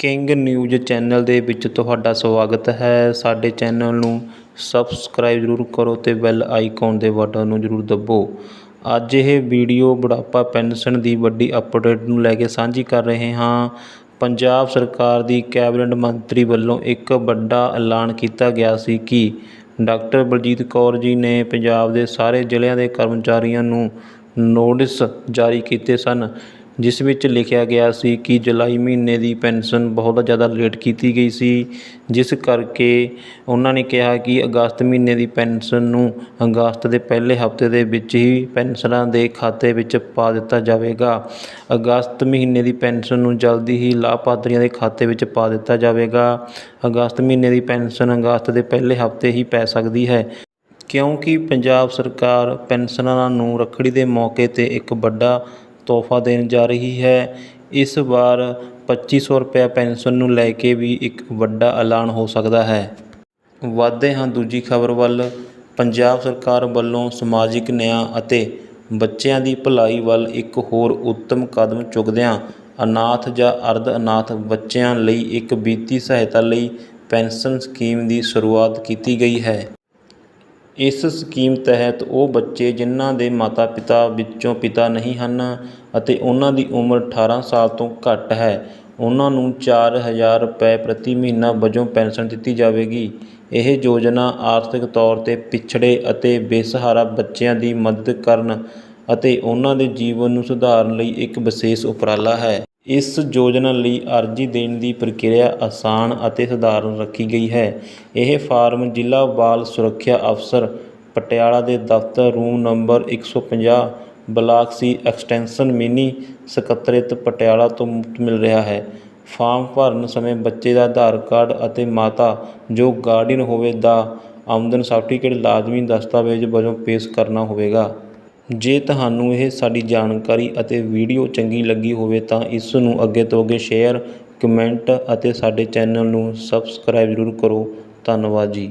King news channel ਦੇ ਵਿੱਚ ਤੁਹਾਡਾ ਸਵਾਗਤ ਹੈ। ਸਾਡੇ ਚੈਨਲ ਨੂੰ ਸਬਸਕ੍ਰਾਈਬ ਜ਼ਰੂਰ ਕਰੋ ਅਤੇ ਬੈਲ ਆਈਕਨ ਦੇ ਬਟਨ ਨੂੰ ਜ਼ਰੂਰ ਦੱਬੋ। ਅੱਜ ਇਹ ਵੀਡੀਓ ਬੁਢਾਪਾ ਪੈਨਸ਼ਨ ਦੀ ਵੱਡੀ ਅਪਡੇਟ ਨੂੰ ਲੈ ਕੇ ਸਾਂਝੀ ਕਰ ਰਹੇ ਹਾਂ। ਪੰਜਾਬ ਸਰਕਾਰ ਦੀ ਕੈਬਨਿਟ ਮੰਤਰੀ ਵੱਲੋਂ ਇੱਕ ਵੱਡਾ ਐਲਾਨ ਕੀਤਾ ਗਿਆ ਸੀ ਕਿ ਡਾਕਟਰ ਬਲਜੀਤ ਕੌਰ ਜੀ ਨੇ ਪੰਜਾਬ ਦੇ ਸਾਰੇ ਜ਼ਿਲ੍ਹਿਆਂ ਦੇ ਕਰਮਚਾਰੀਆਂ ਨੂੰ ਨੋਟਿਸ ਜਾਰੀ ਕੀਤੇ ਸਨ। ਜਿਸ ਵਿੱਚ ਲਿਖਿਆ ਗਿਆ ਸੀ ਕਿ ਜੁਲਾਈ ਮਹੀਨੇ ਦੀ ਪੈਨਸ਼ਨ ਬਹੁਤ ਜ਼ਿਆਦਾ ਲੇਟ ਕੀਤੀ ਗਈ ਸੀ, ਜਿਸ ਕਰਕੇ ਉਹਨਾਂ ਨੇ ਕਿਹਾ ਕਿ ਅਗਸਤ ਮਹੀਨੇ ਦੀ ਪੈਨਸ਼ਨ ਨੂੰ ਅਗਸਤ ਦੇ ਪਹਿਲੇ ਹਫ਼ਤੇ ਦੇ ਵਿੱਚ ਹੀ ਪੈਨਸ਼ਨਰਾਂ ਦੇ ਖਾਤੇ ਵਿੱਚ ਪਾ ਦਿੱਤਾ ਜਾਵੇਗਾ। ਅਗਸਤ ਮਹੀਨੇ ਦੀ ਪੈਨਸ਼ਨ ਨੂੰ ਜਲਦੀ ਹੀ ਲਾਭਪਾਤਰੀਆਂ ਦੇ ਖਾਤੇ ਵਿੱਚ ਪਾ ਦਿੱਤਾ ਜਾਵੇਗਾ। ਅਗਸਤ ਮਹੀਨੇ ਦੀ ਪੈਨਸ਼ਨ ਅਗਸਤ ਦੇ ਪਹਿਲੇ ਹਫ਼ਤੇ ਹੀ ਪੈ ਸਕਦੀ ਹੈ, ਕਿਉਂਕਿ ਪੰਜਾਬ ਸਰਕਾਰ ਪੈਨਸ਼ਨਰਾਂ ਨੂੰ ਰੱਖੜੀ ਦੇ ਮੌਕੇ 'ਤੇ ਇੱਕ ਵੱਡਾ ਤੋਹਫਾ ਦੇਣ ਜਾ ਰਹੀ ਹੈ। ਇਸ ਵਾਰ 2500 ਰੁਪਏ ਪੈਨਸ਼ਨ ਨੂੰ ਲੈ ਕੇ ਵੀ ਇੱਕ ਵੱਡਾ ਐਲਾਨ ਹੋ ਸਕਦਾ ਹੈ। ਵਧਦੇ ਹਾਂ ਦੂਜੀ ਖਬਰ ਵੱਲ। ਪੰਜਾਬ ਸਰਕਾਰ ਵੱਲੋਂ ਸਮਾਜਿਕ ਨਿਆਂ ਅਤੇ ਬੱਚਿਆਂ ਦੀ ਭਲਾਈ ਵੱਲ ਇੱਕ ਹੋਰ ਉੱਤਮ ਕਦਮ ਚੁੱਕਦਿਆਂ ਅਨਾਥ ਜਾਂ ਅਰਧ ਅਨਾਥ ਬੱਚਿਆਂ ਲਈ ਇੱਕ ਵਿੱਤੀ ਸਹਾਇਤਾ ਲਈ ਪੈਨਸ਼ਨ ਸਕੀਮ ਦੀ ਸ਼ੁਰੂਆਤ ਕੀਤੀ ਗਈ ਹੈ। ਇਸ ਸਕੀਮ ਤਹਿਤ ਉਹ ਬੱਚੇ ਜਿਨ੍ਹਾਂ ਦੇ ਮਾਤਾ-ਪਿਤਾ ਵਿੱਚੋਂ ਪਿਤਾ ਨਹੀਂ ਹਨ ਅਤੇ ਉਹਨਾਂ ਦੀ ਉਮਰ 18 ਸਾਲ ਤੋਂ ਘੱਟ ਹੈ, ਉਹਨਾਂ ਨੂੰ ਚਾਰ ਹਜ਼ਾਰ ਰੁਪਏ ਪ੍ਰਤੀ ਮਹੀਨਾ ਵਜੋਂ ਪੈਨਸ਼ਨ ਦਿੱਤੀ ਜਾਵੇਗੀ। ਇਹ ਯੋਜਨਾ ਆਰਥਿਕ ਤੌਰ 'ਤੇ ਪਿਛੜੇ ਅਤੇ ਬੇਸਹਾਰਾ ਬੱਚਿਆਂ ਦੀ ਮਦਦ ਕਰਨ ਅਤੇ ਉਹਨਾਂ ਦੇ ਜੀਵਨ ਨੂੰ ਸੁਧਾਰਨ ਲਈ ਇੱਕ ਵਿਸ਼ੇਸ਼ ਉਪਰਾਲਾ ਹੈ। ਇਸ ਯੋਜਨਾ ਲਈ ਅਰਜ਼ੀ ਦੇਣ ਦੀ ਪ੍ਰਕਿਰਿਆ ਆਸਾਨ ਅਤੇ ਸਧਾਰਨ ਰੱਖੀ ਗਈ ਹੈ। ਇਹ ਫਾਰਮ ਜ਼ਿਲ੍ਹਾ ਬਾਲ ਸੁਰੱਖਿਆ ਅਫਸਰ ਪਟਿਆਲਾ ਦੇ ਦਫ਼ਤਰ room number 150 block C, extension mini, ਸਕੱਤਰੇਤ ਪਟਿਆਲਾ ਤੋਂ ਮੁਫਤ ਮਿਲ ਰਿਹਾ ਹੈ। ਫਾਰਮ ਭਰਨ ਸਮੇਂ ਬੱਚੇ ਦਾ ਆਧਾਰ ਕਾਰਡ ਅਤੇ ਮਾਤਾ ਜੋ ਗਾਰਡੀਅਨ ਹੋਵੇ ਦਾ ਆਮਦਨ ਸਰਟੀਫਿਕੇਟ ਲਾਜ਼ਮੀ ਦਸਤਾਵੇਜ਼ ਵਜੋਂ ਪੇਸ਼ ਕਰਨਾ ਹੋਵੇਗਾ। ਜੇ ਤੁਹਾਨੂੰ ਇਹ ਸਾਡੀ ਜਾਣਕਾਰੀ ਅਤੇ ਵੀਡੀਓ ਚੰਗੀ ਲੱਗੀ ਹੋਵੇ ਤਾਂ ਇਸ ਨੂੰ ਅੱਗੇ ਤੋਂ ਅੱਗੇ ਸ਼ੇਅਰ, ਕਮੈਂਟ ਅਤੇ ਸਾਡੇ ਚੈਨਲ ਨੂੰ ਸਬਸਕ੍ਰਾਈਬ ਜ਼ਰੂਰ ਕਰੋ। ਧੰਨਵਾਦ ਜੀ।